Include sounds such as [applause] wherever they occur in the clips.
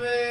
Open.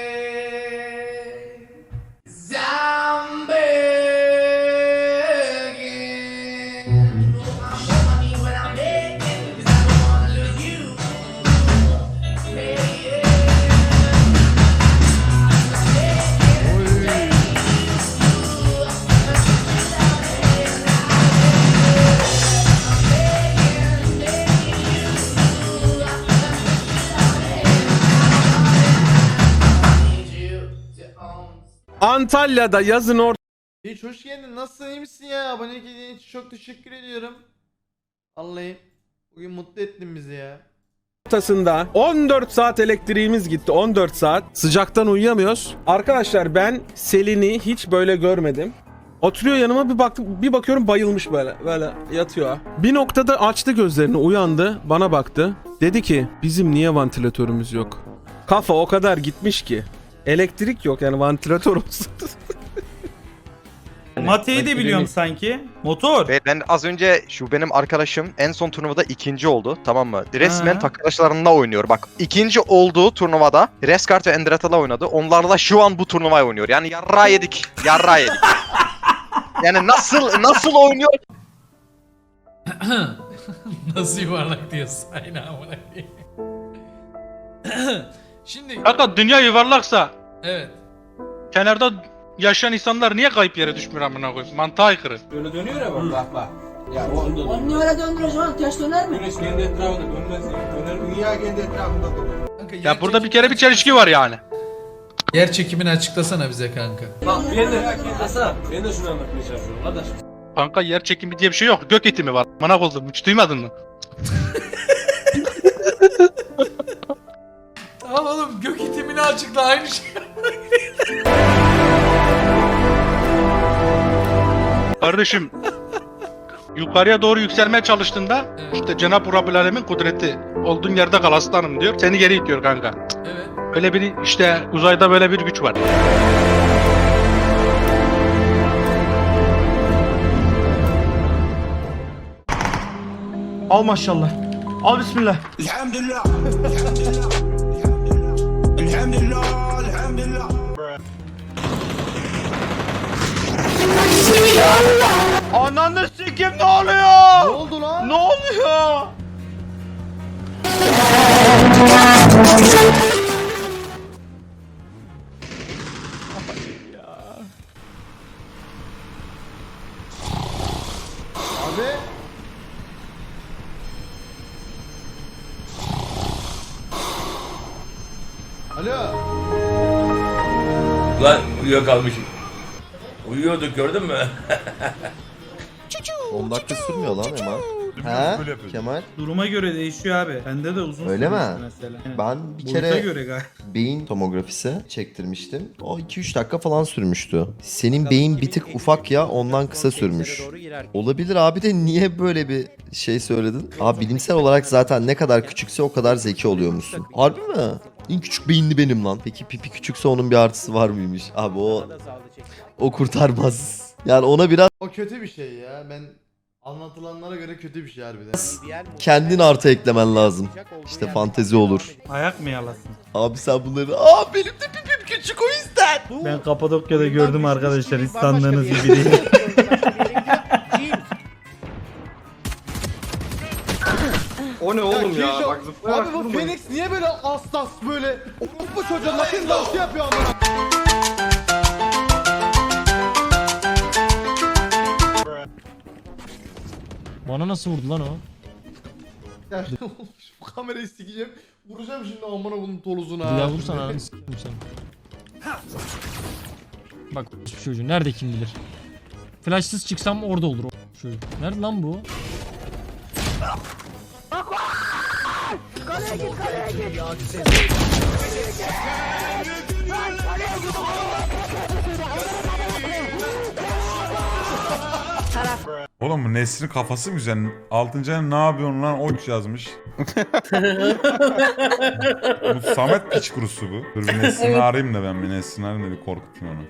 Antalya'da yazın Hiç hoş geldin. Nasılsın? iyi misin ya? Abonelik hediyen için çok teşekkür ediyorum. Vallahi bugün mutlu ettin bizi ya. ortasında 14 saat elektriğimiz gitti. 14 saat. Sıcaktan uyuyamıyoruz. Arkadaşlar ben Selin'i hiç böyle görmedim. Oturuyor yanıma bir baktım bir bakıyorum bayılmış böyle böyle yatıyor. Bir noktada açtı gözlerini uyandı bana baktı. Dedi ki bizim niye vantilatörümüz yok? Kafa o kadar gitmiş ki. Elektrik yok yani vantilatör olsun. [laughs] Mate'yi de biliyorum sanki. Motor. Ve ben az önce şu benim arkadaşım en son turnuvada ikinci oldu tamam mı? Resmen Ha. arkadaşlarında oynuyor. Bak ikinci olduğu turnuvada Reskart ve Endreta'la oynadı. Onlarla şu an bu turnuvayı oynuyor. Yani yarra yedik. Yarra yedik. [laughs] yani nasıl nasıl oynuyor? [laughs] Nasıl yuvarlak diyorsun? Aynen amına koyayım. Şimdi Kanka dünya yuvarlaksa evet. kenarda yaşayan insanlar niye kayıp yere düşmüyor amına koyayım? Mantığa aykırı. Öyle dönüyor ya bak bak bak. Ya o anda Onu niye öyle? Ters döner mi? Güneş kendi etrafında dönmez. Döner dünya kendi etrafında dönüyor. Kanka, yer Ya burada bir çekimi- kere bir çelişki var yani. Yer çekimini açıklasana bize kanka. Bak ben de Hasan ben de şunu anlatmaya çalışıyorum kardeş. Kanka yer çekimi diye bir şey yok. Gök itimi var. Mana oldum. Hiç duymadın mı? [laughs] Tamam oğlum gök itimini açıkla aynı şey. Kardeşim yukarıya doğru yükselmeye çalıştığında Evet. işte Cenab-ı Rabbül Alemin kudreti olduğun yerde kal aslanım diyor. Seni geri itiyor kanka. Evet. Öyle bir işte uzayda böyle bir güç var. Al maşallah. Al bismillah. Ananı sikim ne oluyor? Ne oldu lan? Ne oluyor? Abi. Alo. Lan uyuyakalmışım. Uyuyorduk gördün mü? 10 dakika sürmüyor lan Eman. He? Kemal. Duruma göre değişiyor abi. Bende de uzun Öyle sürmüştü mi? Mesela. Yani Ben bir boyuta kere göre galiba. [laughs] beyin tomografisi çektirmiştim. O 2-3 dakika falan sürmüştü. Senin beyin bir tık ufak ya ondan kısa sürmüş. Olabilir abi de niye böyle bir şey söyledin? Abi bilimsel olarak zaten ne kadar küçükse o kadar zeki oluyormuşsun. Harbi mi? En küçük beyinli benim lan. Peki pipi küçükse onun bir artısı var mıymış? Abi o o kurtarmaz. Yani ona biraz O kötü bir şey ya. Ben anlatılanlara göre kötü bir şey harbiden. kendin artı eklemen lazım. İşte fantezi olur. Ayak mı yalasın? Abi sen bunları... Aa benim de pipim küçük o yüzden. Ben Kapadokya'da gördüm arkadaşlar. Hiç sandığınız gibi değil. O ne oğlum ya? Bak Abi bu. Phoenix niye böyle hassas böyle? Bu çocuğa latin dansı yapıyor amına. Bana nasıl vurdu lan o? Ya [laughs] bu kamerayı sikeceğim. Vuracağım şimdi amına bunun toluzuna. Ya vursana ananı s**tim sen. Bak şu çocuğu nerede kim bilir. Flashsız çıksam orada olur o çocuk. Nerede lan bu? Oğlum bu Nesrin kafası güzel? Altıncı ne yapıyorsun lan? Oç yazmış. [laughs] bu Samet piç kurusu bu. Dur bir Nesrin'i arayayım da ben bir Nesrin'i arayayım da bir korkutayım onu.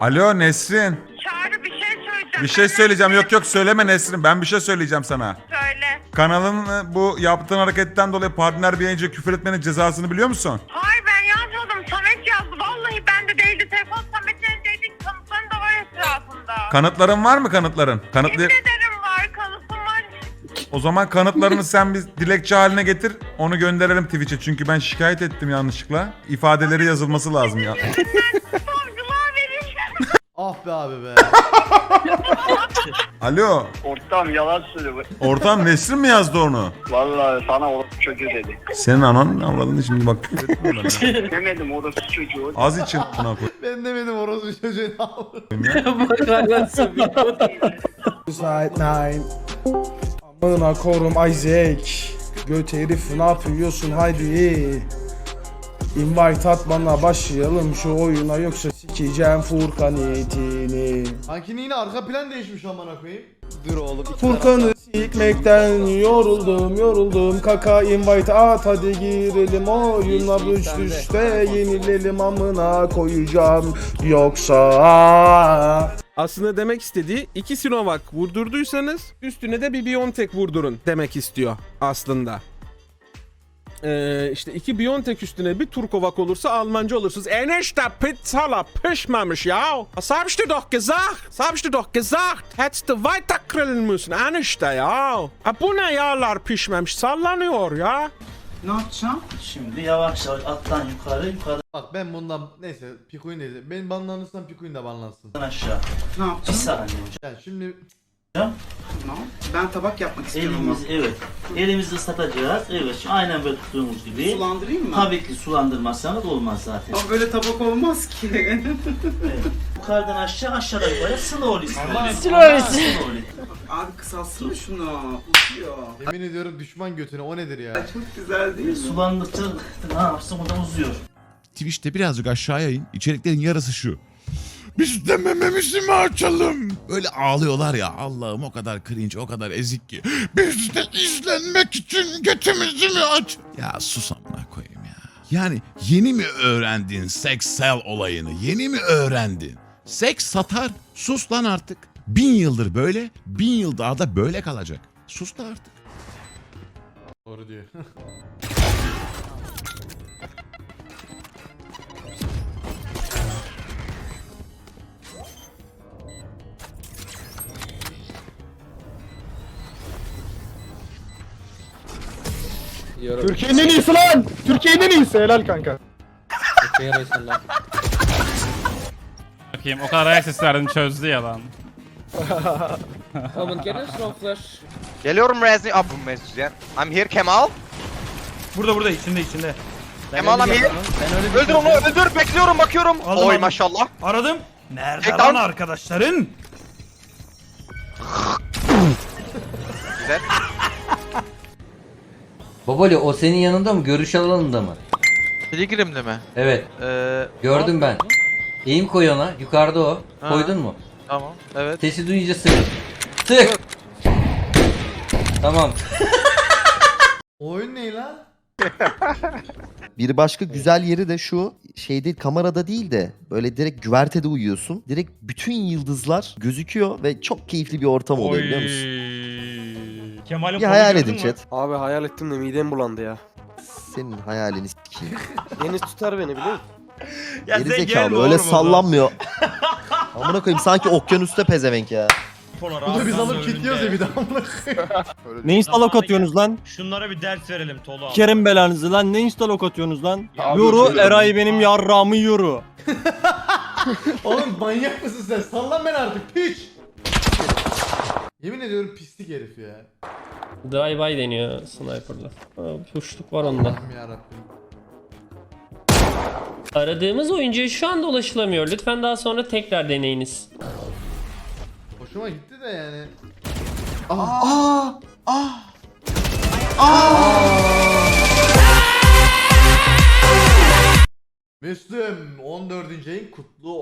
Alo, Alo Nesrin. Çağrı bir şey söyleyeceğim. Bir şey söyleyeceğim. Yok yok söyleme Nesrin. Ben bir şey söyleyeceğim sana. Söyle. Kanalın e, bu yaptığın hareketten dolayı partner bir yayıncıya küfür etmenin cezasını biliyor musun? Hayır Kanıtların var mı kanıtların? Kanıtlı Yemin ederim var. Kanıtım var. O zaman kanıtlarını sen bir dilekçe haline getir. Onu gönderelim Twitch'e. Çünkü ben şikayet ettim yanlışlıkla. İfadeleri yazılması lazım ya. Ah be abi be. [laughs] Alo. Ortam yalan söylüyor. Ortam Nesrin mi yazdı onu? Vallahi sana orası çocuğu dedi. Senin anan avradını şimdi bak. [laughs] Demedim orası çocuğu. Az için buna [laughs] ben demedim orası çocuğu. koyayım ya. Nine. Amına korum Isaac. Göt herif ne yapıyorsun haydi. Invite at bana başlayalım şu oyuna yoksa sikeceğim Furkan niyetini. Kankinin yine arka plan değişmiş amına koyayım. Furkan'ı sikmekten yoruldum yoruldum kaka invite at hadi girelim oyuna üst üste yenilelim amına koyacağım yoksa Aslında demek istediği iki Sinovac vurdurduysanız üstüne de bir BioNTech vurdurun demek istiyor aslında. Ee, işte iki BioNTech üstüne bir Turkovac olursa Almanca olursunuz. Enişte Pizzala pişmemiş ya. Das hab ich dir doch gesagt. Das hab ich dir doch gesagt. Hättest du weiter grillen müssen. Enişte ya. Ha, bu ne yağlar pişmemiş sallanıyor ya. Ne yapacağım? Şimdi yavaş yavaş alttan yukarı yukarıdan Bak ben bundan neyse Pikuin neyse. Ben banlanırsam Pikuin de banlansın. aşağı. Ne yapacağım? Bir saniye Yani şimdi Ben tabak yapmak Elimiz evet. Elimizi ıslatacağız. Evet. şu Aynen böyle tuttuğumuz gibi. Sulandırayım mı? Tabii ki sulandırmazsanız olmaz zaten. Ama böyle tabak olmaz ki. Evet. Yukarıdan aşağı aşağıdan yukarı slowly slowly. Slowly. slowly. Abi kısalsın şunu. Uzuyor. yemin ediyorum düşman götüne o nedir ya? Çok güzel değil mi? Sulandıkça ne yapsın o da uzuyor. Twitch'te birazcık aşağıya in. İçeriklerin yarısı şu. Biz demememizi mi açalım? Öyle ağlıyorlar ya. Allah'ım o kadar cringe, o kadar ezik ki. Biz de izlenmek için götümüzü mü aç? Ya sus amına koyayım ya. Yani yeni mi öğrendin seks sell olayını? Yeni mi öğrendin? Seks satar. Sus lan artık. Bin yıldır böyle, bin yıl daha da böyle kalacak. Sus da artık. Doğru diyor. [laughs] Türkiye'nin en iyisi lan! Türkiye'nin en iyisi helal kanka. Bakayım o kadar ayak sesi verdim çözdü ya lan. Geliyorum Rezni. Aa bu Mesut I'm here Kemal. Burada burada içinde içinde. Kemal I'm here. Öldür onu öldür. Bekliyorum bakıyorum. Aldım, Oy aldım. maşallah. Aradım. Nerede Tek lan down. arkadaşların? Güzel. Baboli o senin yanında mı? Görüş alanında mı? Pilgrim'de mi? Evet. Ee, Gördüm ben. Eğim koy ona. Yukarıda o. Ha. Koydun mu? tamam. Evet. Sesi duyunca sık. Sık. Tamam. [laughs] Oyun ne lan? [laughs] Bir başka güzel yeri de şu şey değil kamerada değil de böyle direkt güvertede uyuyorsun. Direkt bütün yıldızlar gözüküyor ve çok keyifli bir ortam oluyor biliyor musun? Kemal'in Bir hayal edin chat. Abi hayal ettim de midem bulandı ya. Senin hayalini sikeyim. [laughs] Deniz tutar beni biliyor musun? Geri zekalı öyle sallanmıyor. [laughs] Amına koyayım sanki okyanusta pezevenk ya. Bunu biz alıp gidiyoruz ya bir daha amına [laughs] Ne instalok atıyorsunuz lan? Şunlara bir ders verelim Tolu Kerim belanızı lan ne instalok atıyorsunuz lan? Abi yoru Eray benim yarrağımı yoru. Oğlum manyak mısın sen? Sallan ben artık piç. Yemin ediyorum pislik herif ya. Drive-by deniyor sniper'la. Puşluk var onda. Aradığımız oyuncuya şu anda ulaşılamıyor. Lütfen daha sonra tekrar deneyiniz. Hoşuma gitti de yani. Müslüm 14. ayın kutlu.